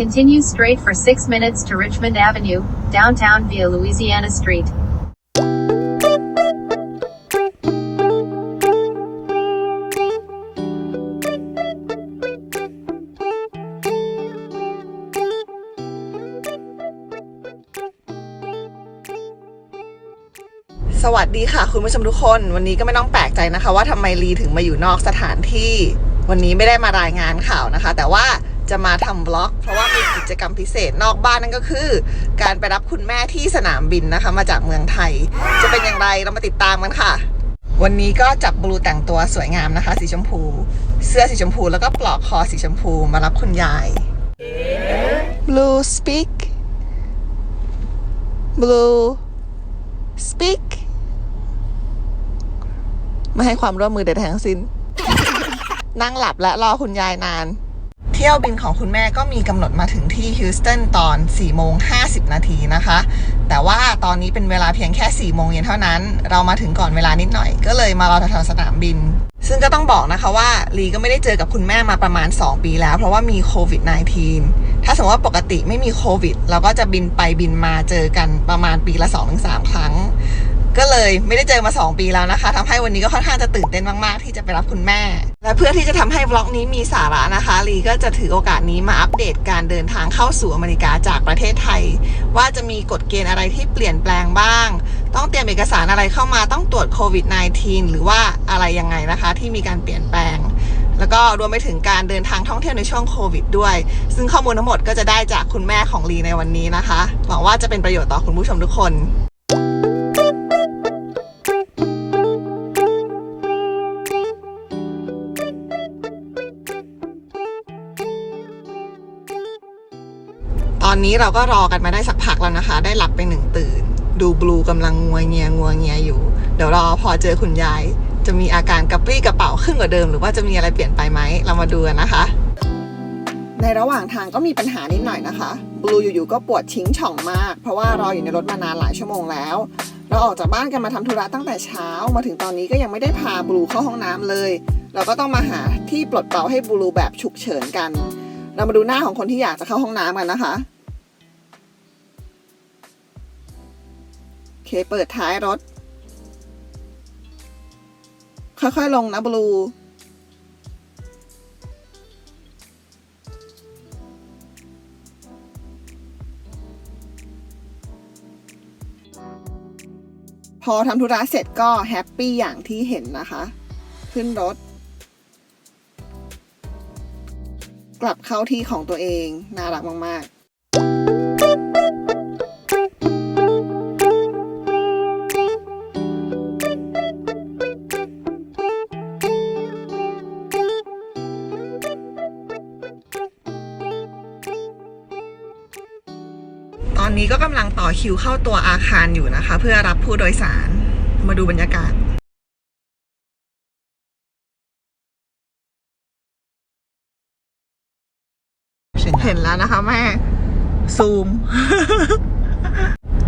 Continue straight for 6 minutes to Richmond Avenue, downtown via Louisiana Street. สวัสดีค่ะ คุณผู้ชมทุกคน วันนี้ก็ไม่ต้องแปลกใจนะคะ ว่าทำไมลีถึงมาอยู่นอกสถานที่ วันนี้ไม่ได้มารายงานข่าวนะคะ แต่ว่า จะมาทำบล็อก เพราะว่ามีกิจกรรมพิเศษนอกบ้านนั่นก็คือ การไปรับคุณแม่ที่สนามบินนะคะ มาจากเมืองไทย จะเป็นอย่างไรเรามาติดตามกันค่ะ วันนี้ก็จับบลูแต่งตัวสวยงามนะคะ สีชมพู เสื้อสีชมพูแล้วก็ปลอกคอสีชมพูมารับคุณยาย Blue speak Blue speak ไม่ให้ความร่วมมือใดทั้งสิ้น นั่งหลับและรอคุณยายนาน เที่ยวบินของคุณแม่ก็มีกำหนดมาถึงที่ฮิวสตันตอน 4 โมง 50 นาทีนะคะ แต่ว่าตอนนี้เป็นเวลาเพียงแค่ 4 โมงเย็นเท่านั้น เรามาถึงก่อนเวลานิดหน่อย ก็เลยมารอแถวสนามบิน ซึ่งก็ต้องบอกนะคะว่าลีก็ไม่ได้เจอกับคุณแม่มาประมาณ 2 ปีแล้ว เพราะว่ามีโควิด -19 ถ้าสมมติว่าปกติไม่มีโควิด เราก็จะบินไปบินมาเจอกันประมาณปีละ 2-3 ครั้ง ก็เลยไม่ได้เจอมา 2 ปีแล้วนะคะทำให้วันนี้ก็ค่อนข้างจะตื่นเต้นมาก ๆ ที่จะไปรับคุณแม่ และเพื่อที่จะทำให้วล็อกนี้มีสาระนะคะ ลีก็จะถือโอกาสนี้มาอัปเดตการเดินทางเข้าสู่อเมริกาจากประเทศไทย ว่าจะมีกฎเกณฑ์อะไรที่เปลี่ยนแปลงบ้าง ต้องเตรียมเอกสารอะไรเข้ามาต้องตรวจโควิด -19 หรือว่าอะไรยังไงนะคะ ที่มีการเปลี่ยนแปลงแล้วก็รวมไปถึงการเดินทางท่องเที่ยวในช่วงโควิดด้วย ซึ่งข้อมูลทั้งหมดก็จะได้จากคุณแม่ของลีในวันนี้นะคะ หวังว่าจะเป็นประโยชน์ต่อคุณผู้ชมทุกคน อนนี้เราก็รอกันมาได้สักพักแล้วนะคะ ได้หลับไปหนึ่งตื่น ดูบลูกำลังงัวเงียงัวเงียอยู่ เดี๋ยวรอพอเจอคุณยาย จะมีอาการกระปรี้กระเป๋าขึ้นกว่าเดิม หรือว่าจะมีอะไรเปลี่ยนไปไหมเรามาดูกันนะคะ ในระหว่างทางก็มีปัญหานิดหน่อยนะคะบลูอยู่ๆก็ปวดชิงช่องมาก เพราะว่ารออยู่ในรถมานานหลายชั่วโมงแล้ว เราออกจากบ้านกันมาทำธุระตั้งแต่เช้ามาถึงตอนนี้ก็ยังไม่ได้พาบลูเข้าห้องน้ำเลย เราก็ต้องมาหาที่ปลดเปล่าให้บลูแบบฉุกเฉินกันเรามาดูหน้าของคนที่อยากจะเข้าห้องน้ำกันนะคะ เคเปิดท้ายรถ ค่อยๆลงนะบลูพอทำธุระเสร็จก็แฮปปี้อย่างที่เห็นนะคะ ขึ้นรถ กลับเข้าที่ของตัวเอง น่ารักมาก ๆ อนนี้ก็กำลังต่อคิวเข้าตัวอาคารอยู่นะคะ เพื่อรับผู้โดยสาร มาดูบรรยากาศเห็นแล้วนะคะแม่ ซูม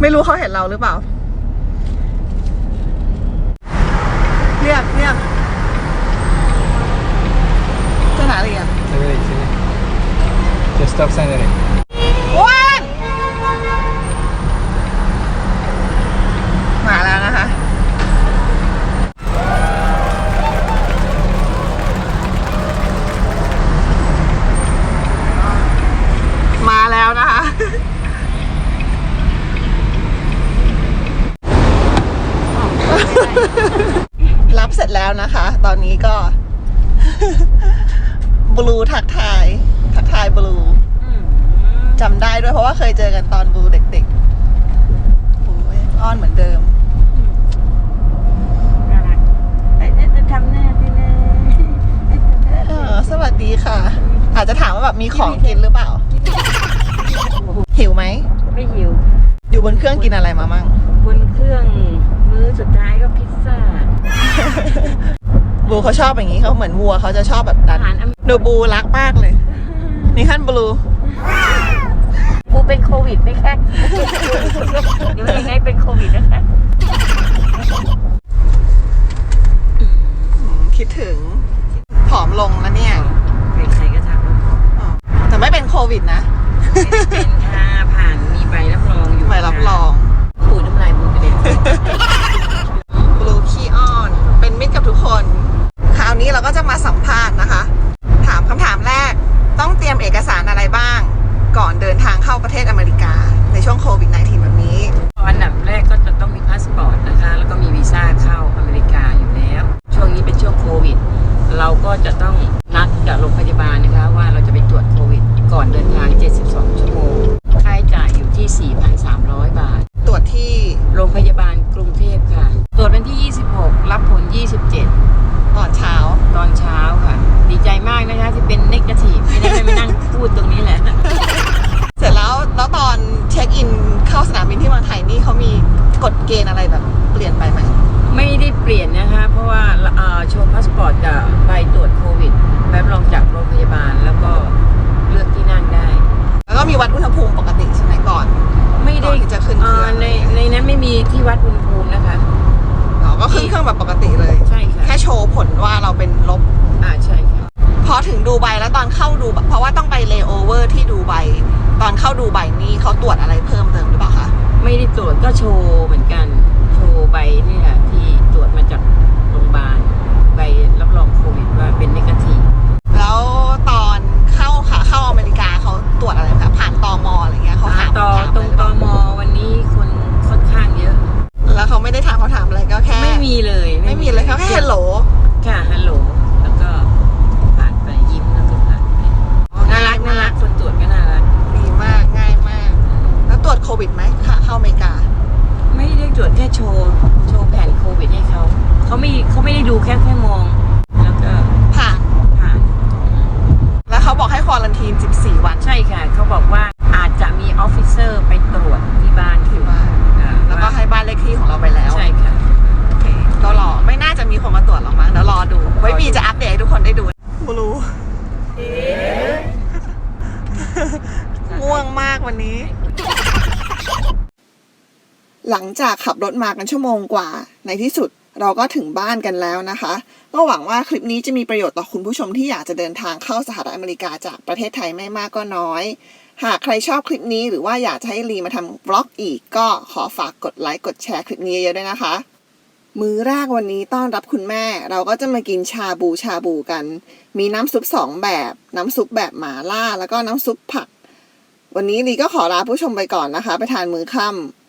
ไม่รู้เขาเห็นเราหรือเปล่า เรียกเรียกจะหาอะไรอะ Sale ahí, sale. Just stop sign there. ว้านมาแล้วนะคะ มาแล้วนะคะ รับเสร็จแล้วนะคะ ตอนนี้ก็ บลูทักทาย ทักทายบลูจำได้ด้วยเพราะว่าเคยเจอกันตอนบลูเด็กๆโอ้ยอ้อนเหมือนเดิมน่ารักไอ้เนี่ยจะทำหน้าที่นะเออสวัสดีค่ะ อาจจะถามว่าแบบมีของกินหรือเปล่า หิวไหม ไม่หิว อยู่บ นเครื่องกินอะไรมามั่งบนเครื่องมื้อสุดท้ายก็พิซซ่าบลูเขาชอบอย่างนี้เขาเหมือนวัวเขาจะชอบแบบนั้นอาหารอเมริดูบลูรักมากเลย นี่ขั้นบลูกูเป็นโควิดไหมคะเดี๋ยวยังไงเป็นโควิดนะคะอืมคิดถึงผอมลงแล้วเนี่ย ใครๆก็ทำอ๋อแต่ไม่เป็นโควิดนะ เป็นค่ะผ่านมีใบรับ รองอยู่ใบรับรองปูน้ำลายบูกระเด็น Blue Key On เป็นมิตรกับทุกคน คราวนี้เราก็จะมาสัมภาษณ์นะคะ ถามคำถามแรกต้องเตรียมเอกสาร ฎเกณฑ์อะไรแบบเปลี่ยนไปไหมไม่ได้เปลี่ยนนะคะเพราะว่าเอ่อโชว์พาสปอร์ตกับใบตรวจโควิดแบบรองจากโรงพยาบาลแล้วก็เลือกที่นั่งได้ แล้วก็มีวัดอุณหภูมิปกติใช่ไหมก่อน ไม่ได้ก่อนที่จะขึ้นเครื่องอ่าในในนั้นไม่มีที่วัดอุณหภูมินะคะ อ๋อก็ขึ้นเครื่องแบบปกติเลย ใช่ค่ะแค่โชว์ผลว่าเราเป็นลบ อ่าใช่ค่ะพอถึงดูไบแล้วตอนเข้าดูเพราะว่าต้องไปเลโอเวอร์ที่ดูไบตอนเข้าดูไบนี่เขาตรวจอะไรเพิ่มเติมหรือเปล่าคะ ไม่ได้ตรวจก็โชว์เหมือนกัน โชว์ใบนี่แหละที่ตรวจมาจาก เข้าอเมริกา ไม่ได้ตรวจแค่โชว์ โชว์แผ่นโควิดให้เขาเขาไม่เขาไม่ได้ดูแค่แค่มอง แล้วก็ผ่านผ่านแล้วเขาบอกให้ควอลันทีน 14 วัน ใช่ค่ะ เขาบอกว่าอาจจะมีออฟฟิเซอร์ไปตรวจที่บ้านที่บ้านอ่าแล้วก็ให้บ้านเลขที่ของเราไปแล้วใช่ค่ะโอเคก็รอไม่น่าจะมีคนมาตรวจหรอกมั้งเดี๋ยวรอดูไว้บีจะอัปเดตให้ทุกคนได้ดูกูรู้ง่วงมากวันนี้ หลังจากขับรถมากันชั่วโมงกว่า ในที่สุดเราก็ถึงบ้านกันแล้วนะคะ ก็หวังว่าคลิปนี้จะมีประโยชน์ต่อคุณผู้ชมที่อยากจะเดินทางเข้าสหรัฐอเมริกาจากประเทศไทยไม่มากก็น้อย หากใครชอบคลิปนี้หรือว่าอยากจะให้ลีมาทำบล็อกอีก ก็ขอฝากกดไลค์กดแชร์คลิปนี้เยอะด้วยนะคะ มื้อแรกวันนี้ต้อนรับคุณแม่ เราก็จะมากินชาบูชาบูกัน มีน้ำซุปสองแบบ น้ำซุปแบบหมาล่า แล้วก็น้ำซุปผัก วันนี้ลีก็ขอลาผู้ชมไปก่อนนะคะ ไปทานมื้อค่ำ